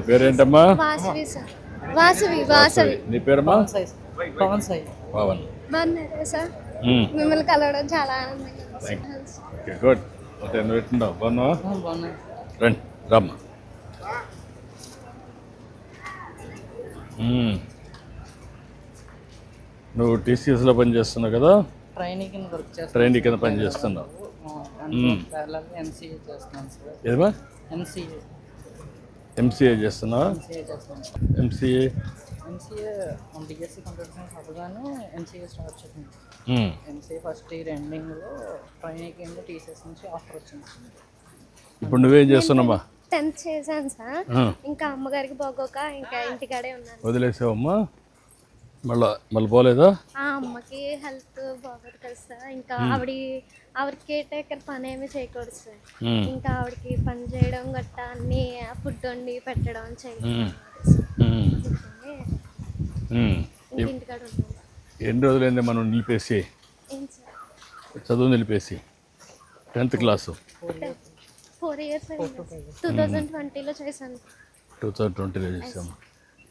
నీ పేరేంటమ్మా? వాసవి సార్. వాసవి వాసవి. నీ పేరమ్మా? సాయి. పవన్ సాయి. పవన్. బాగున్నారా సార్? మ్మ్. మిమ్మల్ని కలవడం చాలా ఆనందంగా. ఓకే గుడ్ ఓకే నువ్వు ఎట్లున్నావు? బాగున్నావా? రండి రమ్మా. మ్మ్. నువ్వు టీసీఎస్లో చేస్తున్నావు కదా? ట్రైనింగ్ కింద వర్క్ చేస్తాను ట్రైన్ కింద పని చేస్తున్నావు. ఎంసీఏ చేస్తున్నాను సార్. ఎంసీఏ ఎంసీఏ చేస్తున్నావా? MCA MCA computer science MCA start చేసింది. ఎంసీఏ ఫస్ట్ ఇయర్ ఎండింగ్లో ట్రైనింగ్ కింద టీసీఎస్ నుంచి ఆఫర్ వచ్చింది. ఇప్పుడు నువ్వేం టెన్త్ చేశాను సార్. ఇంకా అమ్మగారికి పోగోక ఇంకా ఇంటికాడే ఉన్నాను. వదిలేసావమ్మా? మళ్ళా మళ్ళీ పోలేదా? ఆ అమ్మకి హెల్త్ బాగోదు కదా సార్. ఇంకా ఆవిడ ఆవిడ కేర్ టేకర్ పని ఏమీ చేయకూడదు సార్. ఇంకా ఆవిడకి పని చేయడం గట్టా అన్ని ఫుడ్ వండి పెట్టడం ఉన్నాను ఎన్ని రోజులైంది మనం నిలిపేసి? చదువు నిలిపేసి? Tenth class? Four years two thousand ట్వంటీలో చేశాను. టూ థౌజండ్ ట్వంటీలో చేసాము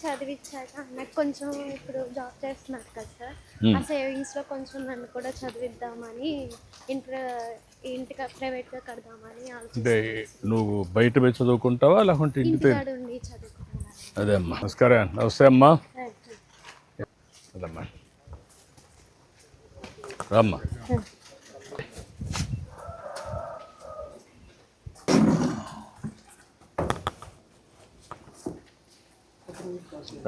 చదివించాక అన్నయ్య కొంచెం ఇప్పుడు జాబ్ చేస్తున్నారు కదా సార్. ఆ సేవింగ్స్లో కొంచెం నన్ను కూడా చదివిద్దామని ఇంటర్ ఇంటికి ప్రైవేట్గా కడదామని అంటే నువ్వు బయట పోయి చదువుకుంటావా లేకుంటే ఇంటి పేరు ఉండి చదువుకుంటున్నాను అదే అమ్మా. నమస్కారం. నమస్తే అమ్మా. అదమ్మా. రమ్మా.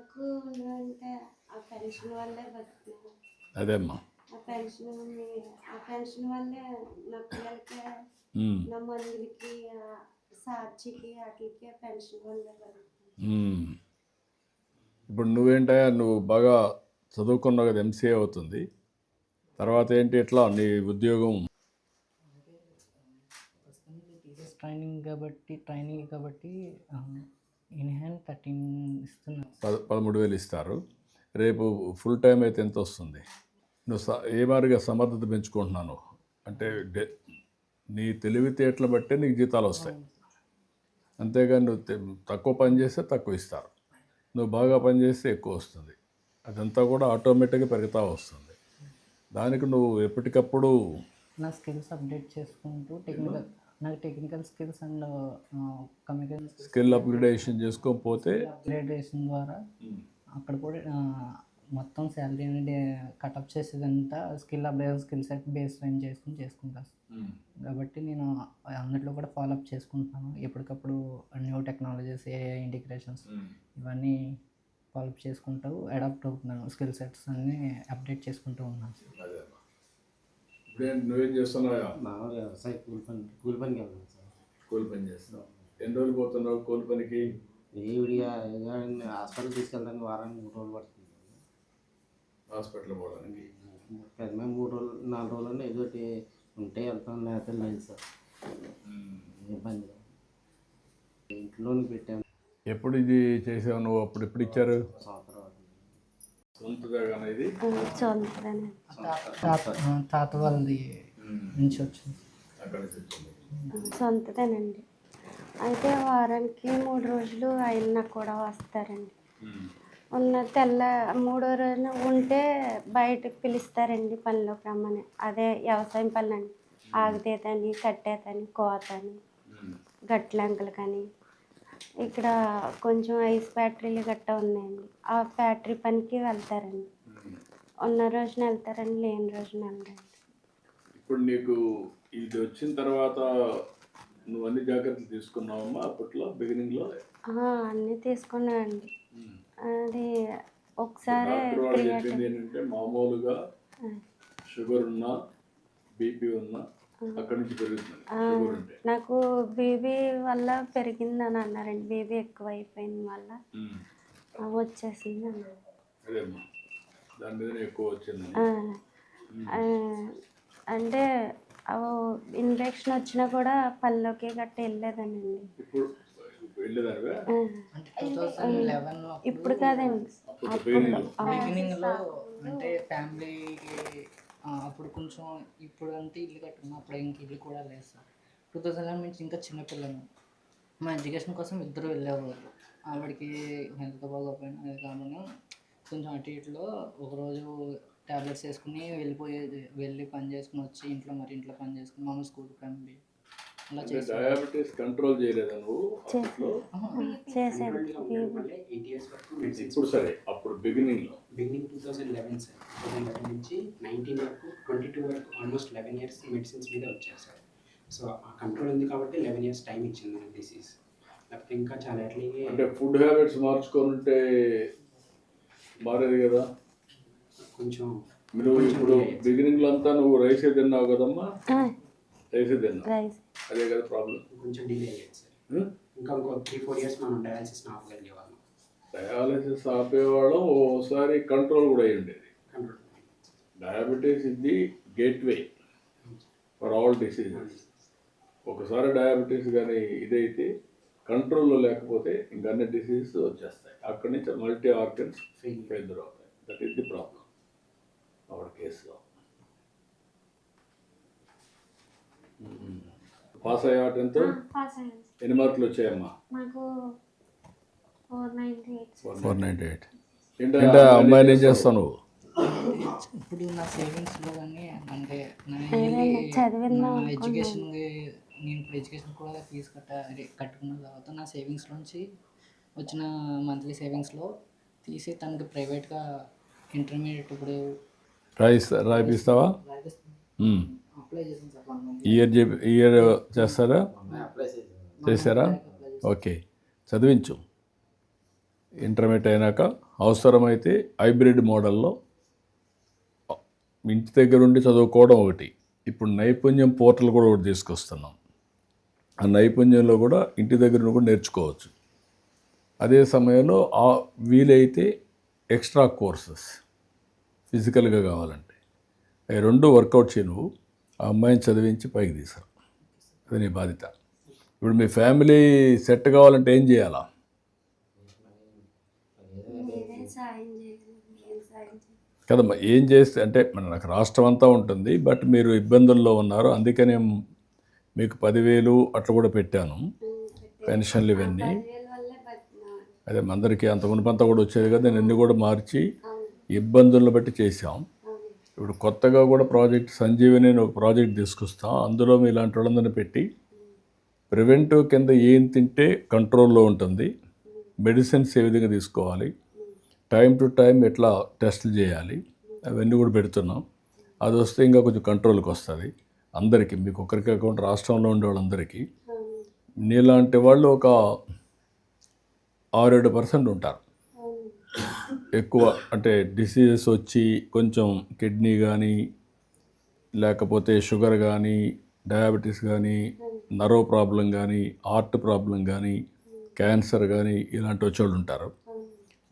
అంటే ఆ పెన్షన్ వల్లే అదే అమ్మా ఆ పెన్షన్ ఆ పెన్షన్ వల్లే నా పిల్లలకి మ్మ్. నా మందులకి ఆ సార్చికి వాటికి పెన్షన్ వల్లే. ఇప్పుడు నువ్వేంటయ్యా నువ్వు బాగా చదువుకున్నావు కదా ఎంసీఏ అవుతుంది. తర్వాత ఏంటి ఎట్లా నీ ఉద్యోగం? ట్రైనింగ్ కాబట్టి ట్రైనింగ్ కాబట్టి ఇన్ హ్యాండ్ థర్టీన్ ఇస్తున్నారు పదమూడు వేలు ఇస్తారు. రేపు ఫుల్ టైం అయితే ఎంత వస్తుంది? నువ్వు స ఏ మాదిరిగా సమర్థత పెంచుకుంటున్నాను? అంటే డే నీ తెలివితేటలు బట్టే నీకు జీతాలు వస్తాయి. అంతేగాని నువ్వు తక్కువ పని చేస్తే తక్కువ ఇస్తారు. నువ్వు బాగా పని చేస్తే ఎక్కువ వస్తుంది. అదంతా కూడా ఆటోమేటిక్గా పెరుగుతూ వస్తుంది. దానికి నువ్వు ఎప్పటికప్పుడు నా స్కిల్స్ అప్డేట్ చేసుకుంటూ టెక్నికల్ నాకు technical skills and communication skill upgradation చేసుకోకపోతే అప్గ్రేడేషన్ ద్వారా అక్కడ కూడా మొత్తం శాలరీ అనేది కటప్ చేసేదంతా skill update skill set baseline చేసుకుని చేసుకుంటాను కాబట్టి నేను అన్నిట్లో కూడా ఫాలో అప్ చేసుకుంటున్నాను. ఎప్పటికప్పుడు న్యూ టెక్నాలజీస్ ఏ ఇంటిగ్రేషన్స్ ఇవన్నీ ఫాలో అప్ చేసుకుంటూ అడాప్ట్ అవుతున్నాను. స్కిల్ సెట్స్ అన్నీ అప్డేట్ చేసుకుంటూ ఉన్నాను. సార్ ఇప్పుడేం నువ్వేం చేస్తున్నావా మామూలుగా వ్యవసాయ కూలి పని కూలి పనికి వెళ్తాను సార్. కూలి పని చేస్తున్నావు. ఎన్ని రోజులు పోతున్నావు కూలి పనికి? ఏ విడిగా ఏదైనా హాస్పిటల్ తీసుకెళ్ళడానికి వారానికి మూడు రోజులు పడుతుంది. హాస్పిటల్ పోవడానికి? పెద్ద మూడు రోజులు నాలుగు రోజులు ఏదో ఒకటి ఉంటే వెళ్తాం లేకపోతే లేదు సార్. లేదు. ఇంట్లోనే పెట్టాము ఎప్పుడు ఇది చేసావు నువ్వు? అప్పుడు ఎప్పుడు ఇచ్చారు సంవత్సరం అవుతుంది. సొంతగా ఇది సొంతనే తాత వాళ్ళది నుంచి వచ్చింది. అక్కడ నుంచి వచ్చింది. సొంతదేనండి. అయితే వారానికి మూడు రోజులు ఆయన కూడా వస్తారండి. ఉన్న తెల్ల మూడో రోజున ఉంటే బయటకు పిలుస్తారండి పనిలోకి రమ్మని. అదే వ్యవసాయం పనులండి. ఆగితేతని కట్టేతని కోతని గట్లంకలు కానీ ఇక్కడ కొంచెం ఐస్ ఫ్యాక్టరీలు గట్ట ఉన్నాయండి. ఆ ఫ్యాక్టరీ పనికి వెళ్తారండి. ఉన్న రోజున వెళ్తారండి లేని రోజున వెళ్ళరండి. ఇప్పుడు నీకు ఇది వచ్చిన తర్వాత నువ్వు అన్ని జాగ్రత్తలు తీసుకున్నావమ్మా అప్పట్లో బిగినింగ్లో అన్నీ తీసుకున్నానండి. అది ఒకసారి చెప్పింది ఏంటంటే మామూలుగా షుగర్ ఉన్నా బీపీ ఉన్నా నాకు బీబీ వల్ల పెరిగిందని అన్నారండి. బీబీ ఎక్కువ అయిపోయింది వల్ల వచ్చేసింది అంటే ఇన్ఫెక్షన్ వచ్చినా కూడా పళ్ళలోకి గట్ట వెళ్ళేదనండి ఇప్పుడు కాదండి. అంటే ఫ్యామిలీకి అప్పుడు కొంచెం ఇప్పుడు అంటే ఇల్లు కట్టుకున్నా అప్పుడు ఇంక ఇల్లు కూడా లేదు సార్. టూ థౌజండ్ లెవెన్ నుంచి ఇంకా చిన్నపిల్లలు మా ఎడ్యుకేషన్ కోసం ఇద్దరు వెళ్ళేవాళ్ళు ఆవిడకి హెల్త్ బాగోపోయినా అది కాకుండా కొంచెం అటు ఇటులో ఒకరోజు ట్యాబ్లెట్స్ వేసుకుని వెళ్ళిపోయేది వెళ్ళి పని చేసుకుని వచ్చి ఇంట్లో మరి ఇంట్లో పని చేసుకుని మమ్మల్ని స్కూల్కి పంపి డయాబెటీస్ కంట్రోల్ చేయలేదా నువ్వు? చేసాను ఎయిట్ ఇయర్స్ వరకు మెడిసిన్స్ ఇప్పుడు సరే అప్పుడు బిగినింగ్లో beginning two thousand eleven sir two thousand eleven నుంచి నైన్టీన్ వరకు ట్వంటీ టూ వరకు ఆల్మోస్ట్ లెవెన్ ఇయర్స్ మెడిసిన్స్ మీద వచ్చారు సార్ సో ఆ కంట్రోల్ ఉంది కాబట్టి లెవెన్ ఇయర్స్ టైం ఇచ్చింది మనకి డిసీజ్ లేకపోతే ఇంకా చాలా ఎర్లీగా అంటే ఫుడ్ హ్యాబిట్స్ మార్చుకొని ఉంటే మారేది కదా? కొంచెం మీరు ఇప్పుడు బిగినింగ్లో అంతా నువ్వు రైసే తిన్నావు కదమ్మా? రైసే తిన్నావు. రైస్ అదే కదా ప్రాబ్లం కొంచెం డిలే అయ్యేది సార్. ఇంకా ఇంకో త్రీ ఫోర్ ఇయర్స్ మనం డయాలసిస్ ఆపగలిగే వాళ్ళం. డయాలసిస్ ఆపేవాళ్ళం ఓసారి కంట్రోల్ కూడా అయి ఉండేది. కంట్రోల్ డయాబెటీస్ ఇది గేట్వే ఫర్ ఆల్ డిసీజెస్ ఒకసారి డయాబెటీస్ కానీ ఇదైతే కంట్రోల్లో లేకపోతే ఇంకా అన్ని డిసీజెస్ వచ్చేస్తాయి. అక్కడి నుంచి మల్టీ ఆర్గన్స్. ఫెయిల్యూర్ అవుతాయి. That is the problem our కేసులో పాస్ అయ్యా టెన్త్ పాస్ అయ్యాను. ఎన్ని మార్కులు వచ్చాయమ్మా? నాకు four ninety eight. Four ninety eight. ఏంటంటే అమ్మాయిని ఏం చేస్తావు నువ్వు? ఇప్పుడు నా సేవింగ్స్లో కానీ అంటే నా ఎడ్యుకేషన్ నేను ఇప్పుడు ఎడ్యుకేషన్ కూడా ఫీజు కట్ట అదే కట్టుకున్న తర్వాత నా సేవింగ్స్లోంచి వచ్చిన మంత్లీ సేవింగ్స్లో తీసి తనకి ప్రైవేట్గా ఇంటర్మీడియట్ ఇప్పుడు రాయిస్తా రాయిపిస్తావా? ఇయర్ చెప్పి ఇయర్ చేస్తారా? చేశారా? ఓకే. చదివించు. ఇంటర్మీడియట్ అయినాక అవసరమైతే హైబ్రిడ్ మోడల్లో ఇంటి దగ్గర ఉండి చదువుకోవడం ఒకటి. ఇప్పుడు నైపుణ్యం పోర్టల్ కూడా ఒకటి తీసుకొస్తున్నాం. ఆ నైపుణ్యంలో కూడా ఇంటి దగ్గర కూడా నేర్చుకోవచ్చు. అదే సమయంలో ఆ వీలైతే ఎక్స్ట్రా కోర్సెస్ ఫిజికల్గా కావాలంటే. రెండు వర్కౌట్ చేయి నువ్వు ఆ అమ్మాయిని చదివించి పైకి తీసుకురా అది నీ బాధ్యత. ఇప్పుడు మీ ఫ్యామిలీ సెట్ కావాలంటే ఏం చేయాలా? కదమ్మా ఏం చేస్తే అంటే మన నాకు రాష్ట్రం అంతా ఉంటుంది బట్ మీరు ఇబ్బందుల్లో ఉన్నారు అందుకనే మీకు పదివేలు అట్లా కూడా పెట్టాను. పెన్షన్లు ఇవన్నీ. అదే అందరికీ అంత మునుపంతా కూడా వచ్చేది కదా నేను కూడా మార్చి ఇబ్బందులను బట్టి చేసాం ఇప్పుడు కొత్తగా కూడా ప్రాజెక్ట్ సంజీవని అని ఒక ప్రాజెక్ట్ తీసుకొస్తాం. అందులో మీ ఇలాంటి వాళ్ళందరినీ పెట్టి ప్రివెంటివ్ కింద ఏం తింటే కంట్రోల్లో ఉంటుంది. మెడిసిన్స్ ఏ విధంగా తీసుకోవాలి. టైం టు టైం ఎట్లా టెస్టులు చేయాలి. అవన్నీ కూడా పెడుతున్నాం. అది వస్తే ఇంకా కొంచెం కంట్రోల్కి వస్తుంది. అందరికీ మీకు ఒకరికి కాకుండా రాష్ట్రంలో ఉండే వాళ్ళందరికీ. నీలాంటి వాళ్ళు ఒక ఆరేడు పర్సెంట్ ఉంటారు. ఎక్కువ అంటే డిసీజెస్ వచ్చి కొంచెం కిడ్నీ కానీ లేకపోతే షుగర్ కానీ డయాబెటీస్ కానీ నర్వ్ ప్రాబ్లం కానీ హార్ట్ ప్రాబ్లం కానీ క్యాన్సర్ కానీ ఇలాంటి వచ్చేవాళ్ళు ఉంటారు.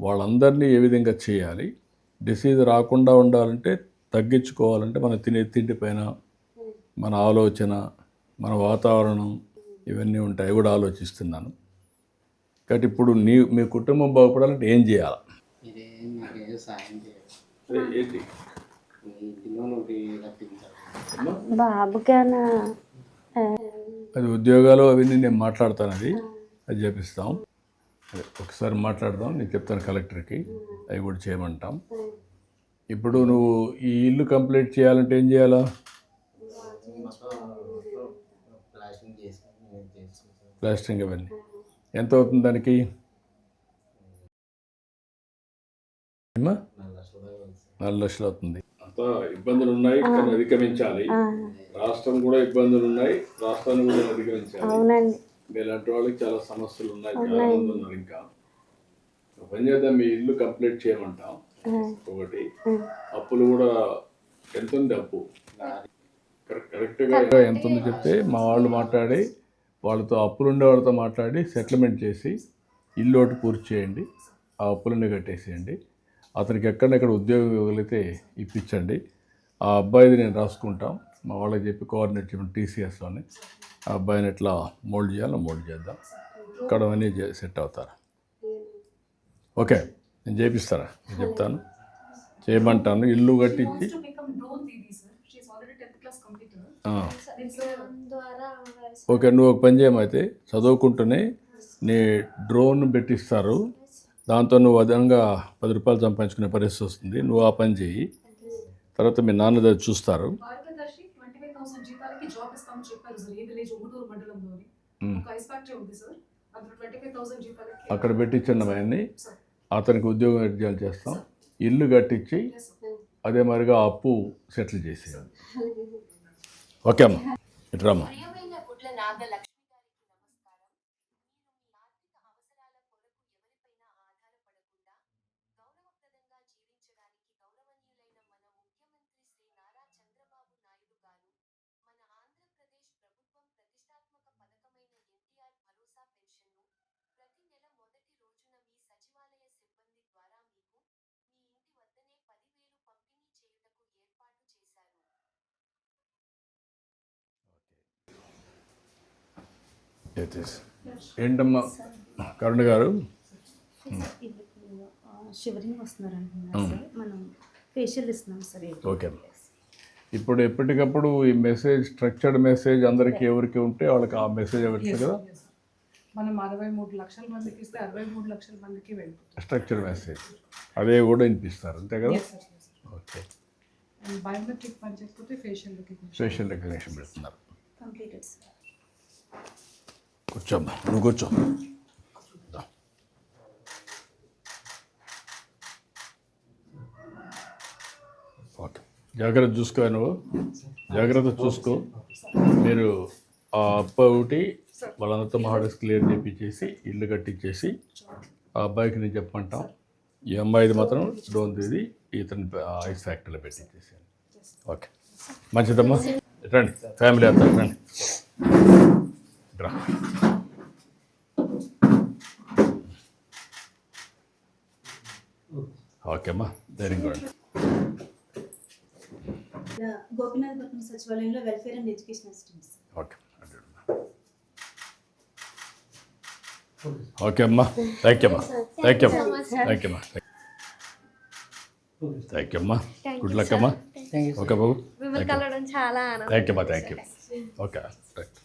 వాళ్ళందరినీ ఏ విధంగా చేయాలి? డిసీజ్ రాకుండా ఉండాలంటే తగ్గించుకోవాలంటే మన తినే తిండి పైన మన ఆలోచన మన వాతావరణం ఇవన్నీ ఉంటాయి. కూడా ఆలోచిస్తున్నాను. కాబట్టి ఇప్పుడు నీ మీ కుటుంబం బాగుపడాలంటే ఏం చేయాలి? సాయం ఏంటి? ఇంటిలో రప్పించాలి బాబుకేనా అది ఉద్యోగాలు అవన్నీ నేను మాట్లాడతాను అది. అది చేపిస్తాం. అదే ఒకసారి మాట్లాడదాం. నేను చెప్తాను కలెక్టర్కి. అవి కూడా చేయమంటాం. ఇప్పుడు నువ్వు ఈ ఇల్లు కంప్లీట్ చేయాలంటే ఏం చేయాలా? ప్లాస్టింగ్ చేసుకొని నేను చేసుకుంటాను ప్లాస్టరింగ్ అవన్నీ. ఎంత అవుతుంది దానికి? నాలుగు లక్షల అవుతుంది. ఇబ్బందులు ఉన్నాయి కానీ అధిగమించాలి. రాష్ట్రం కూడా ఇబ్బందులు ఉన్నాయి రాష్ట్రాన్ని కూడా అధిగమించాలి. అవునండి. మీలాంటి వాళ్ళకి చాలా సమస్యలు ఉన్నాయి చాలా మంది ఉన్నారు ఇంకా. పని చేద్దాం మీ ఇల్లు కంప్లీట్ చేయమంటాం. ఒకటి. అప్పులు కూడా ఎంత ఉంది అప్పు? కరెక్ట్- కరెక్ట్గా ఎంత ఉందో చెప్తే మా వాళ్ళు మాట్లాడి వాళ్ళతో అప్పులు ఉండే వాళ్ళతో మాట్లాడి సెటిల్మెంట్ చేసి ఇల్లు ఒకటి పూర్తి చేయండి ఆ అప్పులన్నీ కట్టేసేయండి. అతనికి ఎక్కడెక్కడ ఉద్యోగం ఇవ్వగలిగితే ఇప్పించండి. ఆ అబ్బాయిది నేను రాసుకుంటాం. మా వాళ్ళకి చెప్పి కోఆర్డినేట్ చేయమని టీసీఎస్లోని ఆ అబ్బాయిని ఎట్లా మోల్డ్ చేయాలో మోల్డ్ చేద్దాం. ఇక్కడ అవన్నీ చే- సెట్ అవుతారు. ఓకే నేను చేపిస్తారా? నేను చెప్తాను. చేయమంటాను. ఇల్లు కట్టించి. To become drone Didi, sir. She's already 10th class completer. ఆ, ద్వారా ఓకే నువ్వు ఒక పని చేయమైతే చదువుకుంటూనే నీ డ్రోన్ పెట్టిస్తారు. దాంతో నువ్వు అదనంగా పది రూపాయలు సంపాదించుకునే పరిస్థితి వస్తుంది. నువ్వు ఆ పని చేయి. తర్వాత మీ నాన్న దగ్గర చూస్తారు. అక్కడ పెట్టించండి సార్. అతనికి ఉద్యోగం ఎడ్జాలు చేస్తాం. ఇల్లు కట్టించి. అదే మరిగా అప్పు సెటిల్ చేసేయాలి. ఓకే అమ్మా. ఇట్రామ్మా పదివేలు పంపిణీ చేయుటకు ఏర్పాటు చేశారు. ఏంటమ్మా? కరుణ గారు? షివరింగ్ వస్తున్నారు అంటున్నారు సార్. మనం ఫేషియల్ ఇస్తున్నాం సార్ ఓకే ఇప్పుడు ఎప్పటికప్పుడు ఈ మెసేజ్ స్ట్రక్చర్డ్ మెసేజ్ అందరికీ ఎవరికి ఉంటే వాళ్ళకి ఆ మెసేజ్ పెడతారు కదా. మనం అరవై మూడు లక్షల మందికి ఇస్తే అరవై మూడు లక్షల మందికి వెళ్ళిపోతుంది స్ట్రక్చర్డ్ మెసేజ్ అదే కూడా వినిపిస్తారు అంతే కదా. ఓకే And బయోమెట్రిక్ పని చేయకపోతే ఫేషియల్ రికగ్నిషన్ ఫేషియల్ రికగ్నిషన్ పెడుతున్నారు. కంప్లీటెడ్ సార్ కూర్చోమ్మా నువ్వు కూర్చో. ఓకే. జాగ్రత్త చూసుకో నువ్వు. జాగ్రత్త చూసుకో. మీరు ఆ అప్ప ఒకటి వాళ్ళందరితో మహాడస్ క్లియర్ చేపించేసి ఇల్లు కట్టించేసి ఆ అబ్బాయికి నేను చెప్పమంటాం. ఈ అమ్మాయిది మాత్రం డోన్ తీది ఇతని ఐస్ ఫ్యాక్టరీలో పెట్టించేసాను ఓకే. మంచిదమ్మా. రండి ఫ్యామిలీ అంతా రండి. రా. ఓకే అమ్మా ధైర్యం కూడా గోపినాథపట్నం సచివాలయంలో welfare and education assistant sir okay. Okay అమ్మా. థ్యాంక్ యూ అమ్మా. థ్యాంక్ యూ అమ్మా. థ్యాంక్ యూ అమ్మా. థ్యాంక్ యూ అమ్మా. గుడ్ లక్ అమ్మా ఓకే బాబు. థ్యాంక్ యూ అమ్మా. Thank you okay right